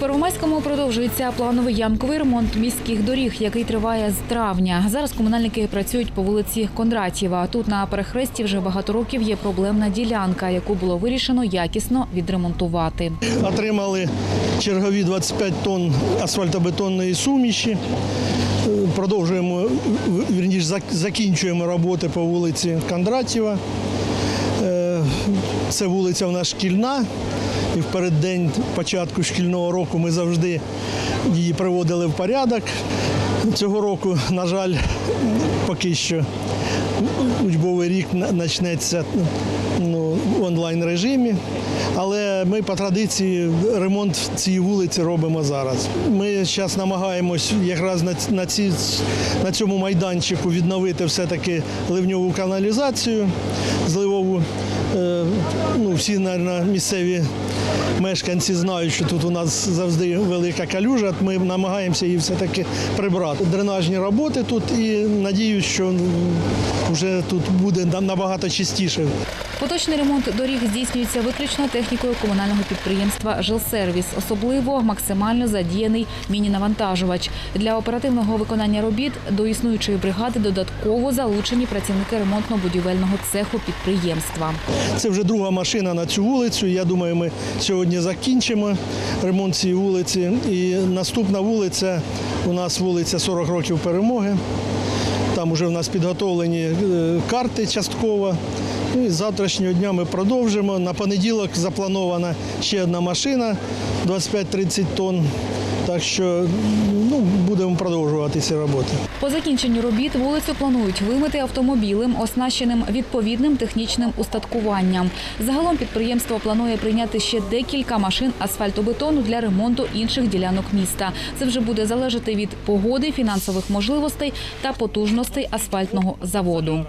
Первомайському продовжується плановий ямковий ремонт міських доріг, який триває з травня. Зараз комунальники працюють по вулиці Кондратєва. Тут на перехресті вже багато років є проблемна ділянка, яку було вирішено якісно відремонтувати. Отримали чергові 25 тонн асфальтобетонної суміші. Продовжуємо, в- закінчуємо роботи по вулиці Кондратєва. Е, Це вулиця в нас шкільна. І в переддень початку шкільного року ми завжди її приводили в порядок. Цього року, на жаль, поки що учбовий рік почнеться ну, в онлайн режимі. Але ми по традиції ремонт цієї вулиці робимо зараз. Ми зараз намагаємось якраз на, на, ці, на цьому майданчику відновити все-таки ливньову каналізацію зливову. Ну, всі, мабуть, місцеві мешканці знають, що тут у нас завжди велика калюжа. Ми намагаємося її все-таки прибрати. Дренажні роботи тут і надіюсь, що вже тут буде набагато чистіше. Поточний ремонт доріг здійснюється виключно технікою комунального підприємства «Жилсервіс». Особливо максимально задіяний міні-навантажувач. Для оперативного виконання робіт до існуючої бригади додатково залучені працівники ремонтно-будівельного цеху підприємства. Це вже друга машина на цю вулицю. Я думаю, ми сьогодні закінчимо ремонт цієї вулиці. І наступна вулиця у нас вулиця 40 років перемоги. Там вже в нас підготовлені е, карти частково. Ну, і з завтрашнього дня ми продовжимо. На понеділок запланована ще одна машина 25-30 тонн. Так що ну, будемо продовжувати ці роботи. По закінченню робіт вулицю планують вимити автомобілем, оснащеним відповідним технічним устаткуванням. Загалом підприємство планує прийняти ще декілька машин асфальтобетону для ремонту інших ділянок міста. Це вже буде залежати від погоди, фінансових можливостей та потужностей асфальтного заводу.